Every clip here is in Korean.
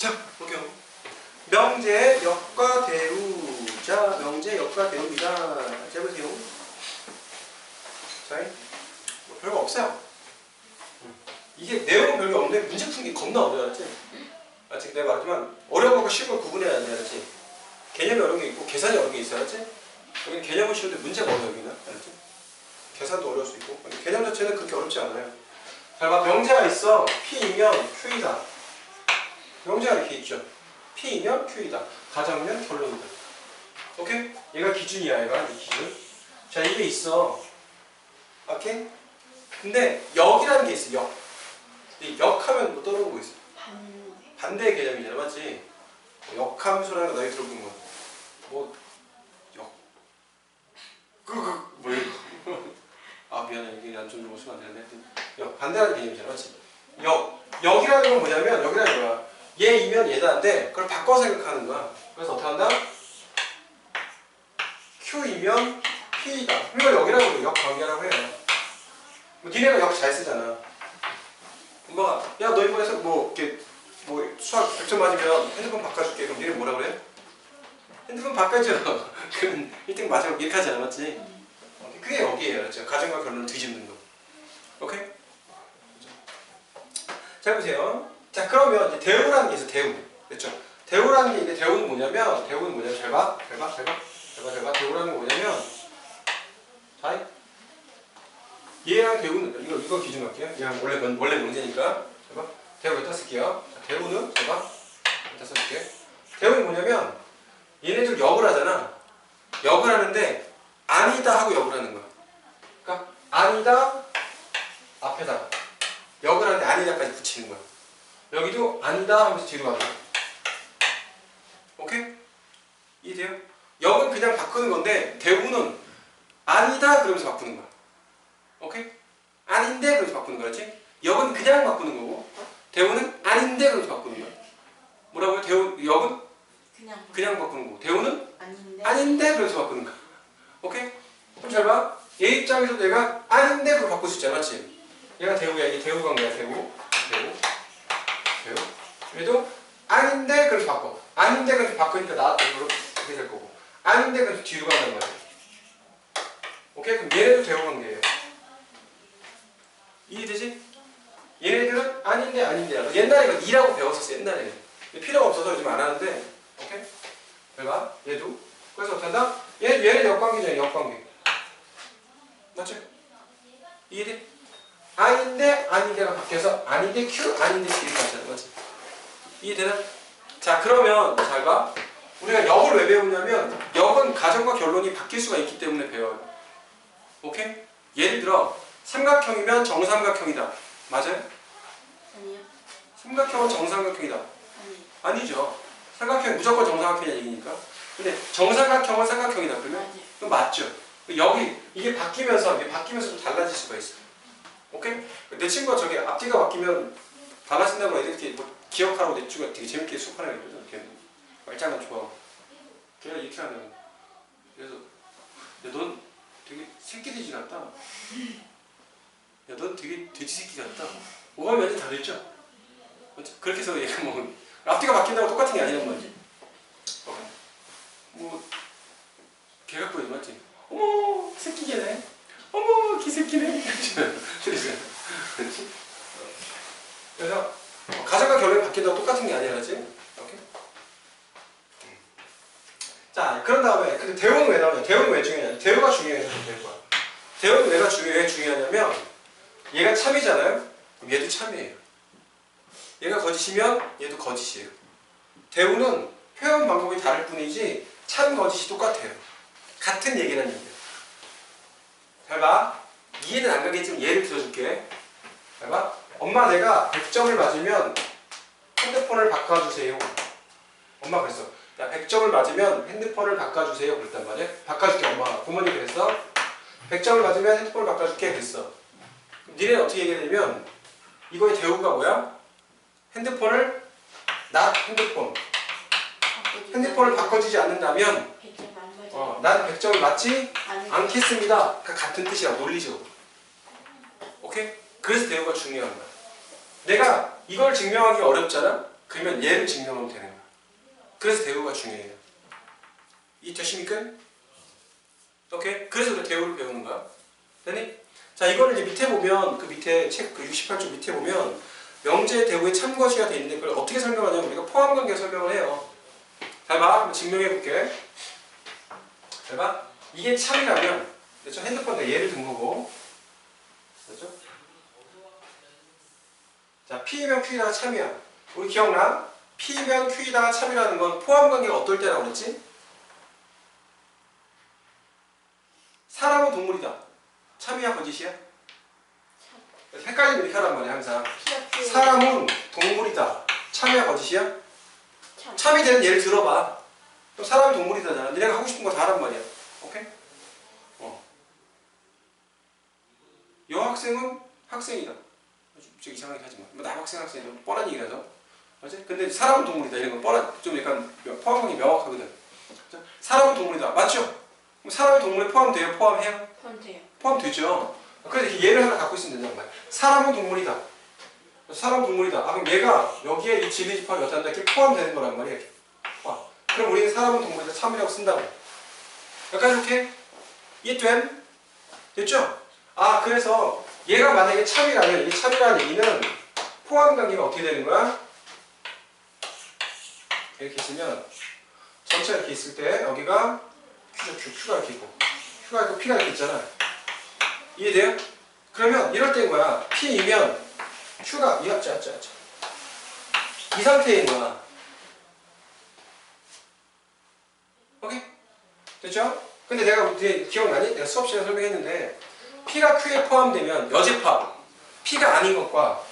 자, 볼게요. 명제 역과 대우. 자, 명제 역과 대우입니다. 자, 보세요. 자, 뭐 별거 없어요. 음. 이게 내용은 별거 없는데 문제 게 겁나 어려워, 알지? 알지? 내가 말하지만 어려운 거과 쉬운 걸 구분해야 돼, 알지? 개념이 어려운 게 있고 계산이 어려운 게 있어, 알지? 여기 개념은 쉬운데 문제가 어려워, 여기는, 알지? 계산도 어려울 수 있고 개념 자체는 그렇게 어렵지 않아요. 잘 봐, 명제가 있어. P이면 Q이다. 명제가 이렇게 있죠. P이면 Q이다. 가정면 결론이다. 오케이? 얘가 기준이야, 얘가 이 기준. 자, 이게 있어. 오케이? 근데 역이라는 게 있어, 역. 이 역하면 뭐 떠오르는 거 있어? 반대. 반대의 개념이잖아, 맞지? 뭐 역함수라는 거 너희 들어본 거. 뭐, 역. 그, 그, 뭐 이거. 아, 미안해. 이게 난좀 좀 쓰면 안 되는데. 역, 반대하는 개념이잖아, 맞지? 역. 역이라는 건 뭐냐면, 역이라는 거야. 얘이면 얘다인데, 그걸 바꿔 생각하는 거야. 그래서 어떻게 한다? Q이면 P이다. 이걸 역이라고 그래. 역 관계라고 해요. 뭐, 니네가 역 잘 쓰잖아. 엄마가, 야, 너 이번에서 뭐, 이렇게, 뭐, 수학 100점 맞으면 핸드폰 바꿔줄게. 그럼 니네 뭐라 그래? 핸드폰 바꿔줘. 그럼 1등 맞으면 이렇게 하지 않아, 맞지? 그게 여기에요. 그렇죠? 가정과 결론을 뒤집는 거. 오케이? 자, 보세요. 자, 그러면 대우라는 게 있어, 대우. 그렇죠? 대우라는 게 이게 대우는 뭐냐면, 대우는 뭐냐면, 잘 봐. 잘 봐. 잘 봐. 잘 봐. 잘 봐. 대우라는 게 뭐냐면, 자, 얘랑 대우는, 이거, 이거 기준 할게요. 얘랑 원래, 명- 원래 명제니까. 잘 봐. 대우 여기다 쓸게요. 자, 대우는, 잘 봐. 여기다 써줄게. 대우는 뭐냐면, 얘네들 역을 하잖아. 역을 하는데, 아니다 하고 역을 하는 거야. 그러니까 아니다 앞에다가 역을 하는데 아니다까지 붙이는 거야. 여기도 아니다 하면서 뒤로 가는 거야. 오케이? 이해돼요? 역은 그냥 바꾸는 건데 대우는 아니다 그러면서 바꾸는 거야. 오케이? 아닌데 그러면서 바꾸는 거지. 역은 그냥 바꾸는 거고 대우는 아닌데 그러면서 바꾸는 거야. 뭐라고요? 대우 역은 그냥 그냥 바꾸는 거고 대우는 아닌데. 아닌데 그래서 바꾸는 거야. 오케이? 그럼 잘 봐. 얘 입장에서 내가 아닌데 그걸 바꿀 수 있잖아, 맞지? 얘가 대우야, 이게 대우 관계야. 대우. 얘도 아닌데 그래서 바꿔. 아닌데 그래서 바꾸니까 나 이렇게 될 거고. 아닌데 그래서 뒤로 간단 말이야. 오케이? 그럼 얘네도 대우 관계예요. 이해되지? 얘네들은 아닌데 아닌데 옛날에 이거 이라고 배웠었어 옛날에 필요가 없어서 요즘 안 하는데 오케이? 봐 얘도 그래서 어떻게 한다? 얘, 얘는 역관계잖아 역관계 맞지? 이해돼? 아닌데 아닌데가 바뀌어서 아닌데 Q 아닌데 C를 가잖아 맞지? 이해되나? 자 그러면 잘 봐 우리가 역을 왜 배우냐면 역은 가정과 결론이 바뀔 수가 있기 때문에 배워요 오케이? 예를 들어 삼각형이면 정삼각형이다 맞아요? 아니요. 삼각형은 정삼각형이다 아니. 아니죠 삼각형 무조건 정삼각형이야 얘기니까 근데 정삼각형은 삼각형이다 그러면. 그럼 맞죠. 여기 이게 바뀌면서 이게 바뀌면서 좀 달라질 수가 있어. 오케이? 내 친구가 저기 앞뒤가 바뀌면 달라진다고 애들 이렇게 뭐 기억하라고 내 친구가 되게 재밌게 수업하는 애거든. 걔 말장난 좋아. 걔가 이렇게 하는. 그래서 야, 넌 되게 새끼 돼지 같다. 야, 넌 되게 돼지 새끼 같다. 오감이 완전 다르죠? 그렇게 해서 얘가 뭐 앞뒤가 바뀐다고 똑같은 게 아니란 말이지. 오케이? 뭐개 갖고 있는 맞지? 어머 새끼 개네. 어머 기새끼네. 그렇지. 그래서 가정과 결론이 바뀐다고 똑같은 게 아니라 그지? 오케이. 자 그런 다음에 근데 대우는 왜 나오냐? 대우는 왜 중요하냐? 대우가 중요해서 될 거야. 대우는 왜가 중요해? 왜 중요하냐면 얘가 참이잖아요. 그럼 얘도 참이에요. 얘가 거짓이면 얘도 거짓이에요. 대우는 표현 방법이 다를 뿐이지 참 거짓이 똑같아요. 같은 얘기라는 얘기예요. 잘 봐. 이해는 안 가겠지만 예를 들어줄게. 잘 봐. 엄마 내가 100점을 맞으면 핸드폰을 바꿔주세요. 엄마 그랬어. 야 100점을 맞으면 핸드폰을 바꿔주세요. 그랬단 말이야. 바꿔줄게 엄마. 부모님 그랬어. 100점을 맞으면 핸드폰을 바꿔줄게. 그랬어. 그럼 니네는 어떻게 얘기하냐면 이거의 대우가 뭐야? 핸드폰을 나 핸드폰 핸드폰을. 바꿔주지 않는다면. 어, 난 100점을 맞지. 않겠습니다. 그러니까 같은 뜻이야. 논리죠. 그래서 대우가 중요한 거야. 내가 이걸 증명하기 어렵잖아? 그러면 얘를 증명하면 되는 거야. 그래서 대우가 중요해요. 이해되십니까? 오케이? 그래서 우리가 대우를 배우는 거야. 되니? 자, 이거를 이제 밑에 보면 그 밑에 책 그 68쪽 밑에 보면 명제 대우의 참고시가 돼 있는데 그걸 어떻게 설명하냐면 우리가 포함 관계 설명을 해요. 잘 봐. 한번 증명해 볼게. 잘 봐. 이게 참이라면 그렇죠? 핸드폰 내 예를 든 거고. 그렇죠? 자, P면 Q이다가 참이야. 우리 기억나? P면 Q이다가 참이라는 건 포함 관계가 어떨 때라고 그랬지? 사람은 동물이다. 참이야 거짓이야? 헷갈리면 이렇게 하란 말이야 항상. 사람은 동물이다. 참이야 거짓이야? 참. 참이 되는 예를 들어봐. 그럼 사람이 동물이다잖아. 니네가 하고 싶은 거 다 하란 말이야. 오케이? 어. 여학생은 학생이다. 좀 이상하게 하지 마. 뭐 남학생 학생이다. 뻔한 얘기라죠. 맞지? 근데 사람은 동물이다. 이런 건 뻔한 좀 약간 포함이 명확하거든. 자, 사람은 동물이다. 맞죠? 그럼 사람이 동물에 포함돼요? 포함해요? fonte요. 포함되죠. 그래서 이렇게 얘를 하나 갖고 있으면 된단 말이야. 사람은 동물이다. 사람 동물이다. 아, 그럼 얘가 여기에 이 진리 집합이 어떻게 한다? 이렇게 포함되는 거란 말이야. 와. 그럼 우리는 사람은 동물이다. 참이라고 쓴다고. 약간 이렇게 이해됨? 됐죠? 아, 그래서 얘가 만약에 참이라면 이 참이라는 얘기는 포함 관계가 어떻게 되는 거야? 이렇게 있으면 전체가 이렇게 있을 때 여기가 Q죠. Q. Q가 이렇게 있고 Q가 있고 P가 이렇게 있잖아. 이해돼요? 그러면 이럴 때인 거야. P이면 Q가 이 앞자 앞자 앞자. 이 상태인 거야. 오케이? 됐죠? 근데 내가 기억나니? 내가 수업 시간에 설명했는데 P가 Q에 포함되면 여집합 P가 아닌 것과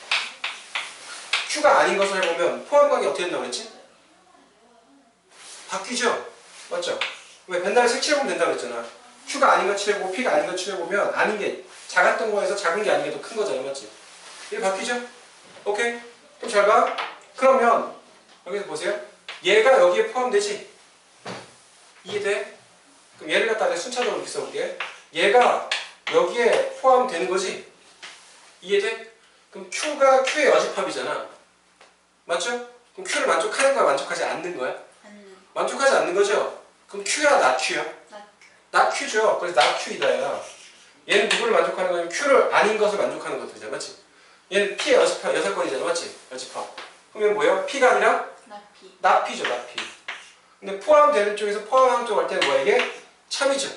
Q가 아닌 것을 해보면 포함 관계 어떻게 된다고 그랬지? 바뀌죠? 맞죠? 왜 벤달을 색칠해보면 된다고 그랬잖아. Q가 아닌 거 칠해보고 P가 아닌 거 칠해보면 아닌 게 작았던 거에서 작은 게 아닌 게 더 큰 거잖아. 맞지? 이게 바뀌죠? 오케이? 그럼 잘 봐. 그러면 여기서 보세요. 얘가 여기에 포함되지? 이해돼? 그럼 얘를 갖다 내가 순차적으로 이렇게 써볼게. 얘가 여기에 포함되는 거지? 이해돼? 그럼 Q가 Q의 여집합이잖아. 맞죠? 그럼 Q를 만족하는 거야? 만족하지 않는 거야? 않는. 만족하지 않는 거죠? 그럼 Q야, 나 Q야? 나. 나 Q죠. 그래서 나 Q이다 야. 얘는 누구를 만족하는 거냐면 Q를 아닌 것을 만족하는 것들이잖아. 맞지? 얘는 P의 여집합, 여사건이잖아. 맞지? 여집합. 그러면 뭐야? P가 아니라 나 피. 나 P죠. 나 P. 근데 포함되는 쪽에서 포함하는 쪽 할 때는 뭐야? 이게 참이죠.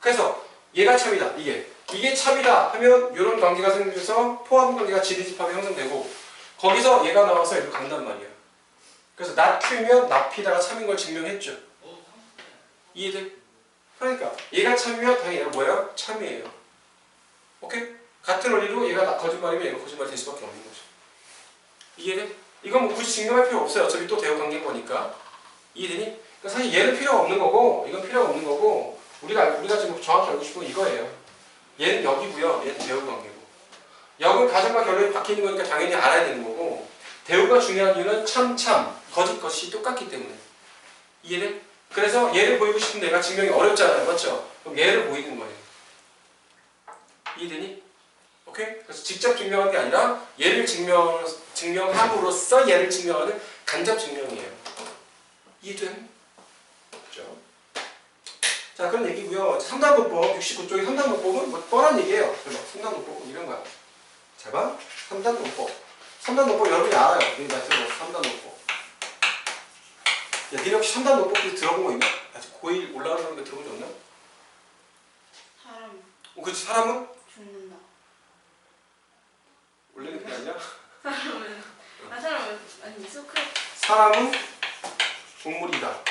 그래서 얘가 참이다. 이게. 이게 참이다 하면 이런 관계가 생겨서 포함 관계가 지리집합이 형성되고 거기서 얘가 나와서 이렇게 간단 말이야. 그래서 나 Q면 나 P다가 참인 걸 증명했죠. 이해돼? 그러니까 얘가 참이면 당연히 얘가 뭐야? 참이에요. 오케이? 같은 원리로 얘가 나- 거짓말이면 얘가 거짓말이 될 수밖에 없는 거죠. 이해돼? 이건 뭐 굳이 증명할 필요 없어요. 어차피 또 대우 관계인 거니까. 이해되니? 그러니까 사실 얘는 필요가 없는 거고 이건 필요가 없는 거고 우리가 알- 우리가 지금 정확히 알고 싶은 건 이거예요. 얘는 여기고요. 얘는 대우 관계고. 역은 가정과 결론이 바뀌는 거니까 당연히 알아야 되는 거고 대우가 중요한 이유는 참, 참, 거짓, 것이 똑같기 때문에. 이해돼? 그래서 얘를 보이고 싶은데 얘가 증명이 어렵잖아요. 맞죠? 그럼 얘를 보이는 거예요. 이해되니? 오케이? 그래서 직접 증명하는 게 아니라 얘를 증명, 증명함으로써 얘를 증명하는 간접 증명이에요. 이해돼? 자, 그런 얘기고요. 3단 문법, 69쪽의 3단 문법은 뭐 뻔한 얘기예요. 3단 문법은 이런 거야. 자, 봐. 3단 문법. 3단 문법 여러분이 알아요. 여기 나 들어봤어. 3단 문법. 야, 니네 혹시 3단 문법 들어본 거 있나? 아직 고1 올라가는 거 들어본 적 없나? 사람 어, 그치, 사람은? 죽는다. 원래는 그게 아니야? 사람은 아 사람은 아니 소크라 사람은 동물이다.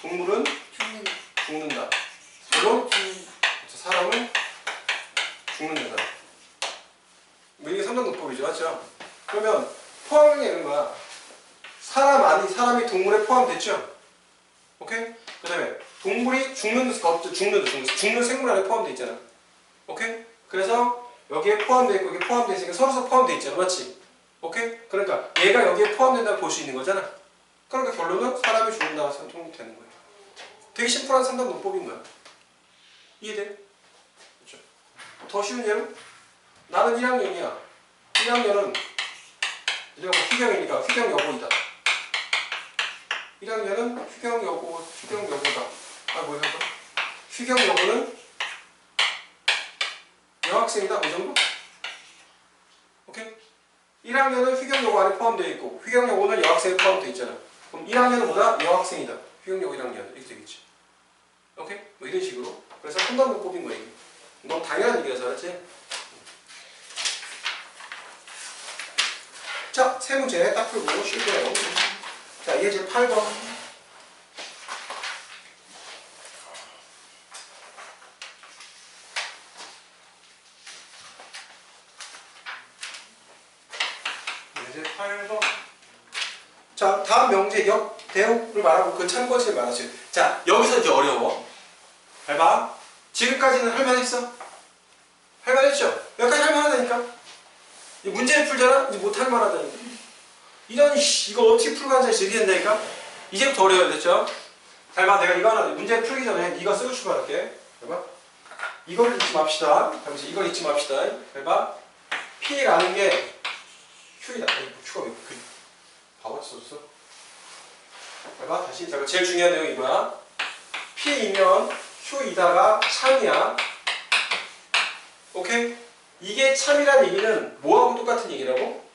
동물은 죽는다. 죽는다. 죽는다. 사람은 죽는다. 뭐 이게 3단 논법이죠. 맞죠? 그러면 포함이 되는 거야. 사람 아니 사람이 동물에 포함됐죠? 오케이? 그 다음에 동물이 죽는 것 죽는 죽는, 죽는 생물 안에 포함되어 있잖아. 오케이? 그래서 여기에 포함되어 있고 여기 포함되어 있으니까 서로서 포함되어 있잖아. 맞지? 오케이? 그러니까 얘가 여기에 포함된다고 볼 수 있는 거잖아. 그러니까 결론은 사람이 죽는다고 생각되는 거예요. 되게 심플한 3단 논법인 거야. 이해돼? 그렇죠. 더 쉬운 예로 나는 1학년이야. 1학년은 얘가 휘경이니까 휘경 여고이다. 1학년은 휘경 여고, 휘경 여고다. 아, 뭐야, 이거? 휘경 여고는 여학생이다. 이 정도? 오케이? 1학년은 휘경 여고 안에 포함되어 있고, 휘경 여고는 여학생에 포함되어 있잖아. 그럼 1학년은 뭐다? 여학생이다. 휘경 여고 1학년. 오케이? 뭐 이런 식으로. 그래서 한 번만 뽑인 이게. 너무 당연한 얘기라서, 알았지? 자, 세 문제 딱 풀고 쉴 거예요. 자, 예제 8번. 예제 8번. 자, 다음 명제 역 대우를 말하고 그 참고시를 말하세요. 자, 여기서 이제 어려워. 잘 봐. 지금까지는 할만했어? 할만했죠? 여기까지 할만하다니까? 이 문제를 풀잖아? 이제 못할 만하다니까. 이런 씨, 이거 어떻게 풀고 앉아 있어 이렇게 된다니까? 이제부터 어려워야 됐죠? 잘 봐, 내가 이거 하나 문제 풀기 전에 네가 쓰고 출발할게. 잘 봐. 이걸 잊지 맙시다. 잠시 이걸 잊지 맙시다. 잘 봐. P라는 게 Q이다. 뭐 Q가 왜 그, 바보같이 써줬어? 잘 봐, 다시. 자, 제일 중요한 내용이 이거야. P이면 Q이다가 참이야. 오케이? 이게 참이라는 얘기는 뭐하고 똑같은 얘기라고?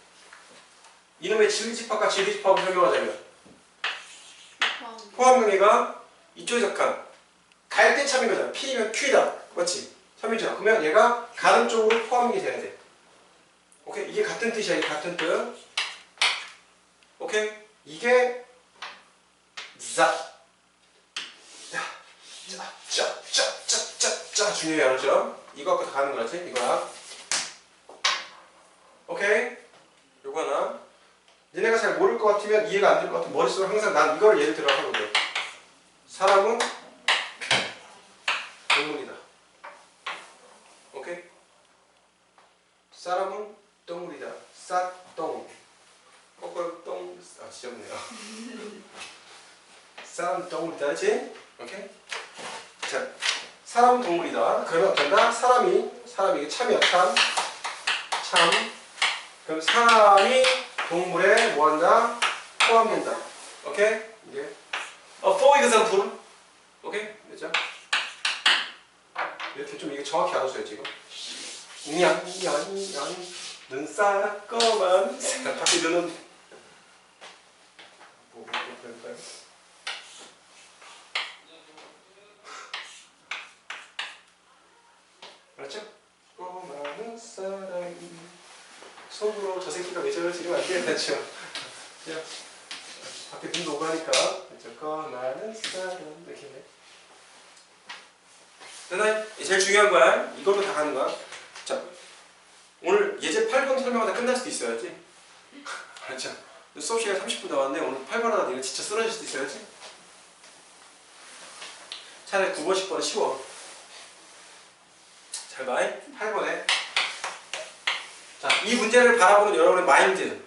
이놈의 진리집합과 진리집합을 설명하자면 포함. 포함명예가 이쪽에 속한 갈대 참인 거잖아. P면 Q다. 맞지? 참이잖아. 그러면 얘가 가는 쪽으로 포함이 돼야 돼. 오케이? 이게 같은 뜻이야. 이게 같은 뜻. 오케이? 이게 자. 자, 자, 자, 자, 자, 자, 자. 중요해. 알았죠? 이거 갖고 다 가는 거지? 이거야. 오케이? 요거 하나. 니네가 잘 모를 것 같으면 이해가 안 될 것 같으면 머릿속에 항상 난 이걸 예를 들어 하거든. 사람은 동물이다. 오케이? 사람은 동물이다. 싹동. 거꾸로 똥. 아, 지겹네요. 사람 동물이다. 그렇지? 오케이? 자, 사람은 동물이다. 그러면 한다? 사람이, 사람이 참이야, 참. 참. 그럼 사람이 동물에 뭐한다? 포함된다. 오케이? 이게. 어, for example. 오케이? 됐죠? 이렇게 좀 이게 정확히 알아줘야지, 이거. 냥, 냥, 냥. 눈 쌓고만. 갑자기 눈은. 뭐, 뭐, 그럴까요? 알았죠? 꼬마는 사랑이. 속으로 저 새끼가 왜 저러지 이러면 안 되겠죠. 야, 밖에 눈 오가니까 저거 나는 사람 해. 됐나? 제일 중요한 거야. 이걸로 다 가는 거야. 자, 오늘 예제 8번 설명하다 끝날 수도 있어야지. 알았죠? 수업 시간 30분 남았는데 오늘 8번 하다 이거 진짜 쓰러질 수도 있어야지. 차라리 9번, 10번은 쉬워. 잘 봐. 8번에 자, 이 문제를 바라보는 여러분의 마인드.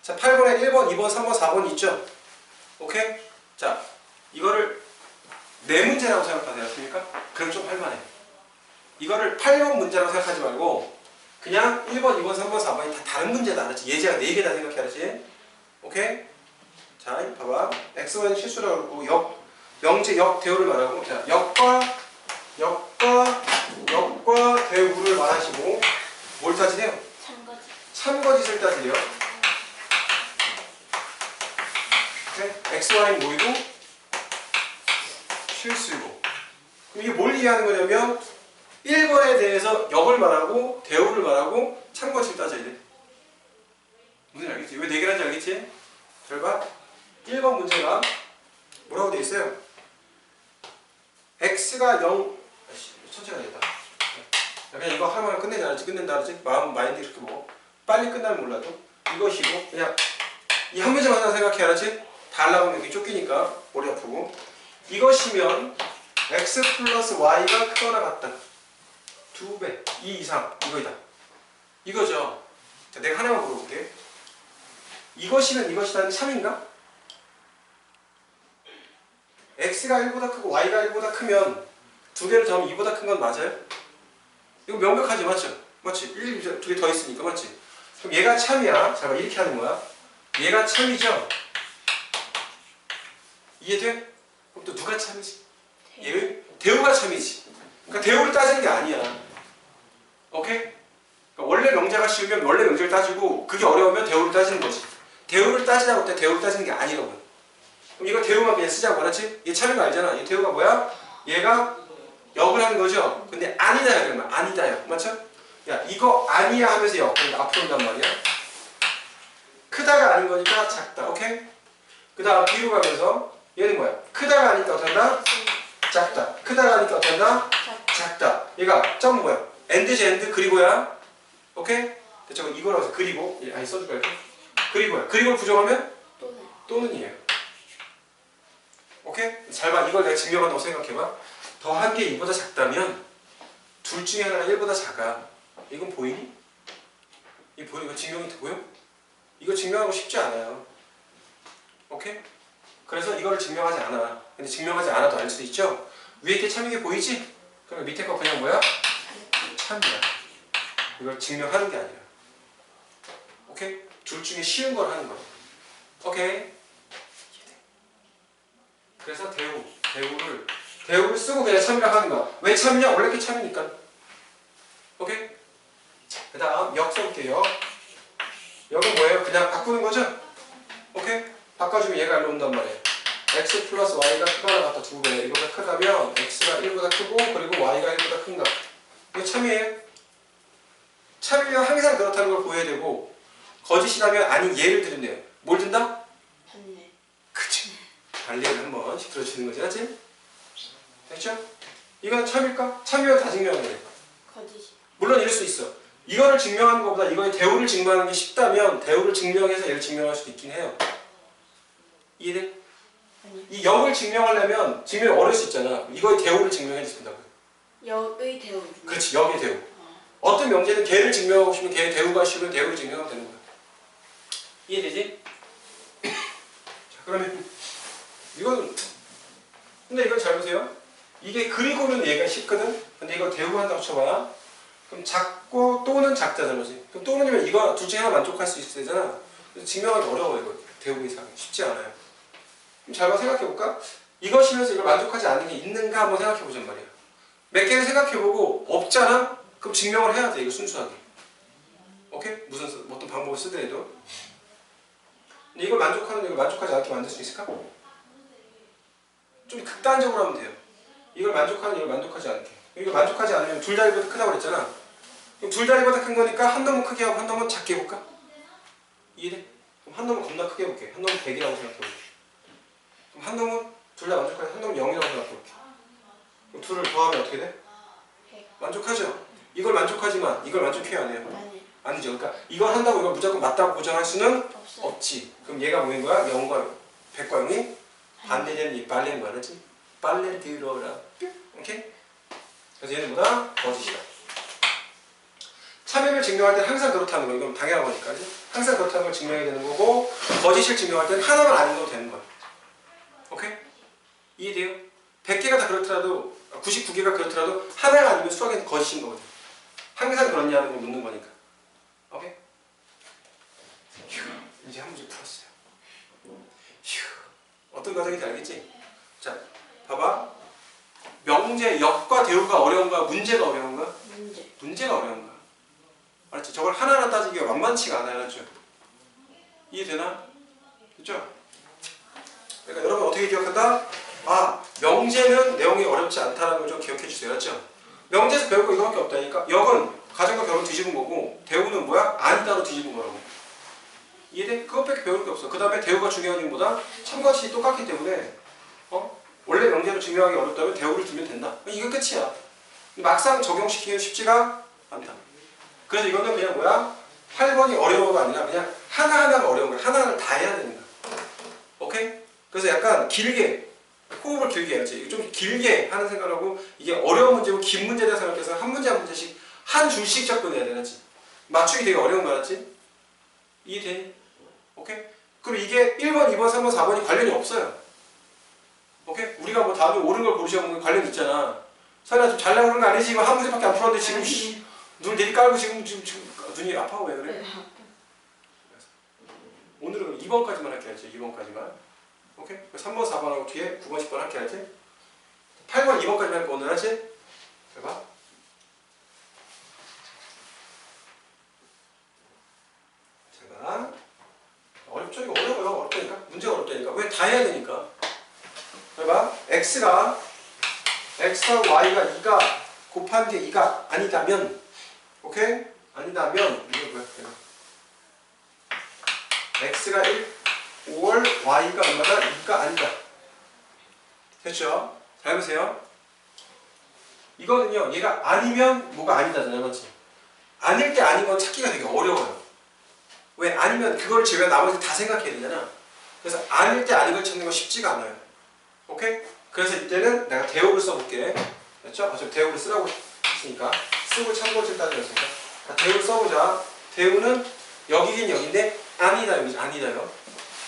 자, 8번에 1번, 2번, 3번, 4번 있죠? 오케이? 자, 이거를 네 문제라고 생각하세요. 맞습니까? 그럼 좀 할만해. 이거를 8번 문제라고 생각하지 말고 그냥 1번, 2번, 3번, 4번이 다 다른 문제다. 알았지? 예제가 4개다 생각해. 알았지? 오케이? 자, 봐봐. x는 실수라고 그러고 역, 명제 역, 대우를 말하고 자, 역과 역과 역과 대우를 말하시고 뭘 따지세요? 참거짓을 따지래요. 오케이? x, y 모이고 실수고. 그럼 이게 뭘 이해하는 거냐면 1번에 대해서 역을 말하고 대우를 말하고 참거짓을 따져야 돼. 무슨 알겠지? 왜 4개라는지 알겠지? 잘 봐. 1번 문제가 뭐라고 돼 있어요? x가 0 아이씨, 천천히 하겠다. 그냥 이거 하면 끝내자 알지? 끝낸다 알지? 마음 마인드 이렇게 먹어. 빨리 끝나면 몰라도 이것이고 그냥 이 한 문제만 하나 생각해 알았지? 다 하려고 하면 쫓기니까 머리 아프고 이것이면 x 플러스 y가 크거나 같다. 두 배, 2 이상 이거이다. 이거죠. 자, 내가 하나만 물어볼게. 이것이면 이것이다는 참인가? x가 1보다 크고 y가 1보다 크면 두 개를 더하면 2보다 큰 건 맞아요? 이거 명백하지 맞죠? 맞지? 1, 두개더 있으니까 맞지? 그럼 얘가 참이야. 잠깐 이렇게 하는 거야. 얘가 참이죠? 이해돼? 그럼 또 누가 참이지? 얘 대우가 참이지. 그러니까 대우를 따지는 게 아니야. 오케이? 그러니까 원래 명제가 쉬우면 원래 명제를 따지고 그게 어려우면 대우를 따지는 거지. 대우를 따지자고 때 대우를 따지는 게 아니라고. 그럼 이거 대우만 그냥 쓰자고 알았지? 얘 참인 거 알잖아. 얘 대우가 뭐야? 얘가 역을 하는 거죠. 근데 아니다야 그러면 아니다요. 맞죠? 야 이거 아니야 하면서 역 그러니까 앞으로 온단 말이야. 크다가 아닌 거니까 작다. 오케이? 그 다음 뒤로 가면서 얘는 뭐야? 크다가 아니까 한다? 작다. 크다가 아니까 한다? 작다. 얘가 점 뭐야? 엔드지 엔드 그리고야. 오케이? 저거 이거라고 해서 그리고 예, 아니 써줄까 이렇게? 그리고야. 그리고 부정하면 또는 또는이에요. 오케이? 잘 봐. 이걸 내가 증명한다고 생각해봐. 더한 게 2보다 작다면 둘 중에 하나가 1보다 작아. 이건 보이니? 이 보이 이거 증명이 되고요? 이거 증명하고 쉽지 않아요. 오케이? 그래서 이거를 증명하지 않아. 근데 증명하지 않아도 알 수 있죠? 위에 게 참인 게 보이지? 그럼 밑에 거 그냥 뭐야? 참이야. 이걸 증명하는 게 아니라. 오케이? 둘 중에 쉬운 걸 하는 거야. 오케이? 그래서 대우, 대우를 대우를 쓰고 그냥 참이라고 하는 거야. 왜 참이냐? 원래 게 참이니까. 오케이? 그 다음 역 써볼게요. 역은 뭐예요? 그냥 바꾸는 거죠? 오케이? 바꿔주면 얘가 일로 온단 말이에요. x 플러스 y가 크거나 같다 두 배. 이거보다 크다면 x가 1보다 크고 그리고 y가 1보다 큰가. 이거 참이에요. 참이면 항상 그렇다는 걸 보여야 되고 거짓이라면 아닌 예를 들은데요. 뭘 든다? 반대 그치. 관리를 한 번씩 들어주는 거지, 맞지? 됐죠? 이건 참일까? 참이면 다 증명하는 거예요. 물론 이럴 수 있어. 이거를 증명하는 것보다 이거의 대우를 증명하는 게 쉽다면 대우를 증명해서 얘를 증명할 수도 있긴 해요. 이해돼? 이 역을 증명하려면 증명이 어려울 수 있잖아. 이거의 대우를 증명해 준다고. 역의 대우 그렇지, 역의 대우. 어 떤 명제는 걔를 증명하고 싶으면 걔의 대우가 쉬우면 대우를 증명하면 되는 거야. 이해되지? 자, 그러면 이건 근데 이건 잘 보세요. 이게 그리고는 얘가 쉽거든. 근데 이거 대우한다고 쳐봐야 그럼 작고 또는 작자잖아, 지 그럼 또는이면 이거 둘 중에 하나 만족할 수 있어야 되잖아. 증명하기 어려워 이거 대우 이상 쉽지 않아요. 그럼 잘 봐 생각해 볼까? 이것이면서 이걸 만족하지 않는 게 있는가 한번 생각해 보잔 말이야. 몇 개를 생각해 보고 없잖아. 그럼 증명을 해야 돼 이거 순수하게. 오케이? 무슨 수- 어떤 방법을 쓰더라도. 이걸 만족하는 이걸 만족하지 않게 만들 수 있을까? 좀 극단적으로 하면 돼요. 이걸 만족하는 이걸 만족하지 않게. 이걸 만족하지 않으면 둘 다리보다 크다고 그랬잖아. 둘 다리보다 큰 거니까 한 놈은 크게 하고 한 놈은 작게 해볼까? 이해돼? 그럼 한 놈은 겁나 크게 해볼게. 한 놈은 100이라고 생각해볼게. 그럼 한 놈은 둘 다 만족하지 한 놈은 0이라고 생각해볼게. 그럼 둘을 더하면 어떻게 돼? 백. 만족하죠? 이걸 만족하지만 이걸 만족해야 안 해요? 아니 아니죠. 그러니까 이걸 한다고 이걸 무조건 맞다고 보장할 수는 없어요 없지. 그럼 얘가 뭐인 거야? 0과 100과 0이 반대되는 이거 알았지? 빨래 들어라. 뿅. 오케이? 그래서 얘는 뭐다? 거짓이다. 참여를 증명할 때 항상 그렇다는 거. 이건 당연한 거니까. 그지? 항상 그렇다는 걸 증명해야 되는 거고 거짓을 증명할 때는 하나만 아닌 거 되는 거야. 오케이? 이해돼요? 100개가 다 그렇더라도 99개가 그렇더라도 하나가 아니면 수학에는 거짓인 거거든. 항상 그렇냐는 걸 묻는 거니까. 오케이? 휴, 이제 한 문제 풀었어요. 휴, 어떤 과정인지 알겠지? 자, 봐봐. 명제, 역과 대우가 어려운가, 문제가 어려운가? 문제 문제가 어려운가? 알았지? 저걸 하나하나 따지기가 만만치가 않아요, 알았죠? 이해되나? 됐죠? 그러니까 여러분 어떻게 기억한다? 아, 명제는 내용이 어렵지 않다는 걸 좀 기억해 주세요, 알았죠? 명제에서 배울 거 이거밖에 없다니까? 역은 가정과 결혼 뒤집은 거고, 대우는 뭐야? 아니다로 뒤집은 거라고. 이해돼? 그것밖에 배울 게 없어. 그 다음에 대우가 중요한 이유보다 참과시 똑같기 때문에, 어? 원래 명제로 증명하기 어렵다면 대우를 두면 된다. 이게 끝이야. 막상 적용시키기는 쉽지가 않다. 그래서 이거는 그냥 뭐야? 8번이 어려워가 아니라 그냥 하나하나가 어려운 거야. 하나하나를 다 해야 되는 거야. 오케이? 그래서 약간 길게, 호흡을 길게 해야지. 좀 길게 하는 생각을 하고 이게 어려운 문제고 긴 문제다 생각해서 한 문제 한 문제씩 한 줄씩 접근해야 되지. 맞추기 되게 어려운 거 알았지? 이해되니? 오케이? 그리고 이게 1번, 2번, 3번, 4번이 관련이 없어요. 오케이? 우리가 뭐 다음에 옳은 걸 고르시면 관련 있잖아. 설아 좀잘 나오는 거 아니지? 지금 한 문제밖에 안 풀었는데 지금 씨, 눈 내리 깔고 지금, 지금, 지금 눈이 아파 왜 그래? 오늘은 그럼 2번까지만 할게 하지? 2번까지만. 오케이? 3번 4번하고 뒤에 9번 10번 할게 하지? 8번 2번까지만 할거 오늘 하지? 해봐. 제가 어렵죠? 이거 어려워요. 어렵다니까? 문제가 어렵다니까? 왜 다 해야 되니까? 해봐. X가 x와 y가 2가 곱한 게 2가 아니다면 오케이? 아니다면 이거 뭐야? x가 1 5월 y가 얼마다? 2가 아니다. 됐죠? 잘 보세요. 이거는요 얘가 아니면 뭐가 아니다잖아요 맞지? 아닐 때 아닌 건 찾기가 되게 어려워요. 왜? 아니면 그걸 제외한 나머지 다 생각해야 되잖아. 그래서 아닐 때 아닌 걸 찾는 건 쉽지가 않아요. 오케이? 그래서 이때는 내가 대우를 써볼게. 됐죠? 어차피 대우를 쓰라고 했으니까 쓰고 참고를 따졌으니까 자, 대우를 써보자 대우는 여기긴 여기인데 아니다 여기 아니다요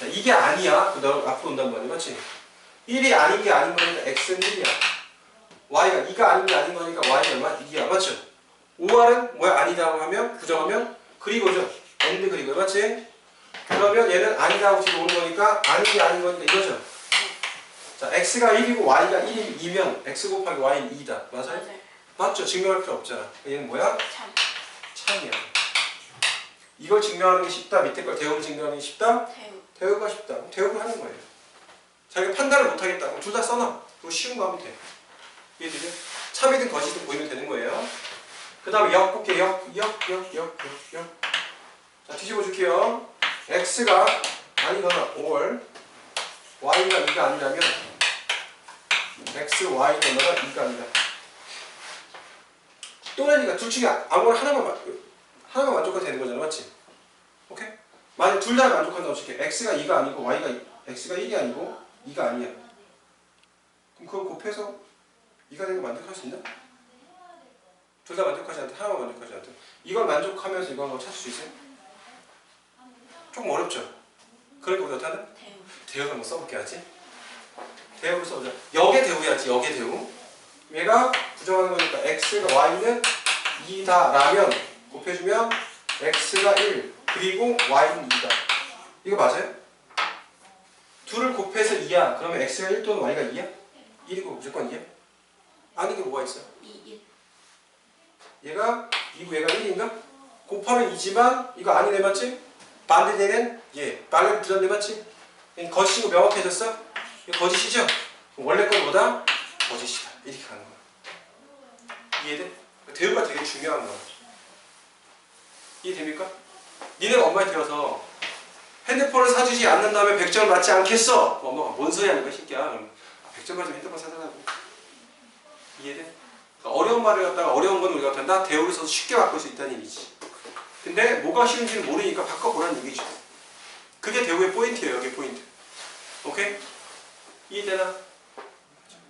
자, 이게 아니야 그 너 앞으로 온단 말이야 맞지? 1이 아닌 게 아닌 거니까 x는 1이야 y가 2가 아닌 게 아닌 거니까 y는 얼마? 2야 맞죠? 5r은 뭐야 아니다고 하면 부정하면 그리고죠 엔드 그리고 맞지? 그러면 얘는 아니다 하고 지금 오는 거니까 아닌 게 아닌 거니까 이거죠 자 x가 1이고 y가 1이면 x 곱하기 y는 2다 맞아요? 맞아요. 맞죠? 증명할 필요 없잖아 얘는 뭐야? 참. 참이야 이걸 증명하는 게 쉽다 밑에 걸 대우를 증명하는 게 쉽다? 태우. 대우가 쉽다 그럼 대우를 하는 거예요 자기가 판단을 못하겠다 그럼 둘 다 써놔 그거 쉬운 거 하면 돼 이해되죠? 참이든 거짓든 보이면 되는 거예요 그 다음에 역 볼게요 역, 역, 역, 역, 역, 역. 자 뒤집어 줄게요 x가 아니거나 5월 y가 2가 아니라면 x, y가 얼마나 2가 아니다 또래니까 둘 중에 아무거나 하나만 만- 하나만 만족해도 되는 거잖아 맞지? 오케이? 만약 둘 다 만족한다고 칠게 x가 2가 아니고 y가 x가 1이 아니고 2가 아니야 그럼 그걸 곱해서 2가 되는 거 만족할 수 있나? 둘 다 만족하지 않다 하나만 만족하지 않다 이걸 만족하면서 이거 한번 찾을 수 있어요? 조금 어렵죠? 그러니까 우리가 어떻게 하나? 태우. 대우 한번 써볼게 하지 대우를 써보자 역의 대우야지 역의 대우 얘가 부정하는 거니까 x가 y는 2다 라면 곱해주면 x가 1 그리고 y는 2다 이거 맞아요? 둘을 곱해서 2야 그러면 x가 1 또는 y가 2야? 1이고 무조건 2야? 아닌 게 뭐가 있어요? 2, 1. 얘가 2고 얘가 1인가? 곱하면 2지만 이거 아니네 맞지? 반대되는 예 말을 들었네 맞지? 거짓이고 명확해졌어? 이거 거짓이죠? 원래 건보다 거짓이다 이렇게 가는 거야 이해돼? 대우가 되게 중요한 거야 이해됩니까? 니네가 엄마에 들어서 핸드폰을 사주지 않는다면 100점 맞지 않겠어? 엄마가 뭔 소리 하는 거야 이 새끼야 아, 100점 맞으면 핸드폰 사달라고 이해돼? 그러니까 어려운 말을 갖다가 어려운 건 우리가 된다 대우를 써서 쉽게 바꿀 수 있다는 얘기지 근데 뭐가 쉬운지는 모르니까 바꿔보라는 얘기죠 그게 대우의 포인트예요 여기 포인트 오케이? 이해되나?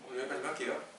오늘 여기까지 할게요